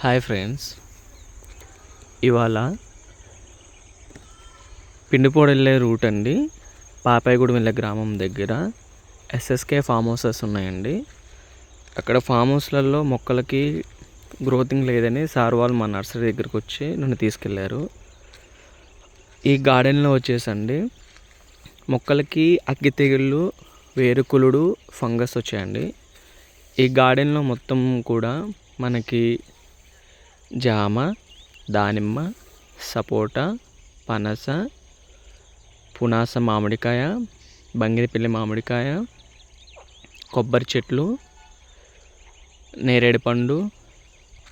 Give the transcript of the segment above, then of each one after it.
Hi friends. ఇవాళ పిండిపోడు వెళ్ళే route అండి. పాపాయగూడెం వెళ్ళే గ్రామం దగ్గర ఎస్ఎస్కే ఫామ్ హౌసెస్ ఉన్నాయండి. అక్కడ ఫామ్ హౌస్లలో మొక్కలకి గ్రోతింగ్ లేదని సార్ వాళ్ళు మా నర్సరీ దగ్గరికి వచ్చి నన్ను తీసుకెళ్ళారు ఈ గార్డెన్లో వచ్చేసండి మొక్కలకి అగ్గి తెగుళ్ళు వేరుకులుడు ఫంగస్ వచ్చాయండి. ఈ గార్డెన్లో మొత్తం కూడా మనకి జామ దానిమ్మ సపోటా పనస పునాస మామిడికాయ బంగిరిపల్లి మామిడికాయ కొబ్బరి చెట్లు నేరేడు పండు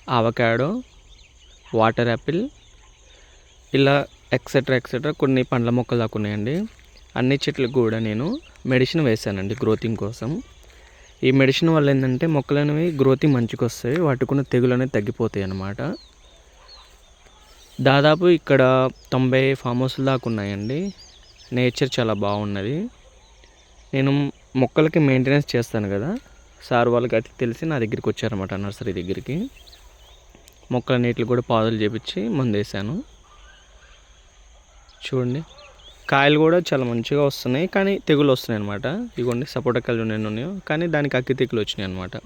ఆవకాడో వాటర్ యాపిల్ ఇలా ఎక్సెట్రా ఎక్సెట్రా కొన్ని పండ్ల మొక్కలు దాకా ఉన్నాయండి. అన్ని చెట్లకు కూడా నేను మెడిసిన్ వేశానండి గ్రోతింగ్ కోసం. ఈ మెడిసిన్ వల్ల ఏంటంటే మొక్కలు అనేవి గ్రోతింగ్ మంచిగా వస్తాయి వాటికున్న తెగులు అనేవి తగ్గిపోతాయి అన్నమాట దాదాపు ఇక్కడ తొంభై ఫామ్ హౌస్ల దాకా ఉన్నాయండి. నేచర్ చాలా బాగున్నది. నేను మొక్కలకి మెయింటెనెన్స్ చేస్తాను కదా. సార్ వాళ్ళకి అది తెలిసి నా దగ్గరికి వచ్చారన్నమాట నర్సరీ దగ్గరికి. మొక్కల నీటికి కూడా పాదులు చేపించి మందు వేశాను. చూడండి. కాయలు కూడా చాలా మంచిగా వస్తున్నాయి కానీ తెగులు వస్తున్నాయి అనమాట ఇగోండి సపోటా కాయలు ఉన్నాయి ఉన్నాయో కానీ దానికి అక్కి తెగులు వచ్చినాయి అనమాట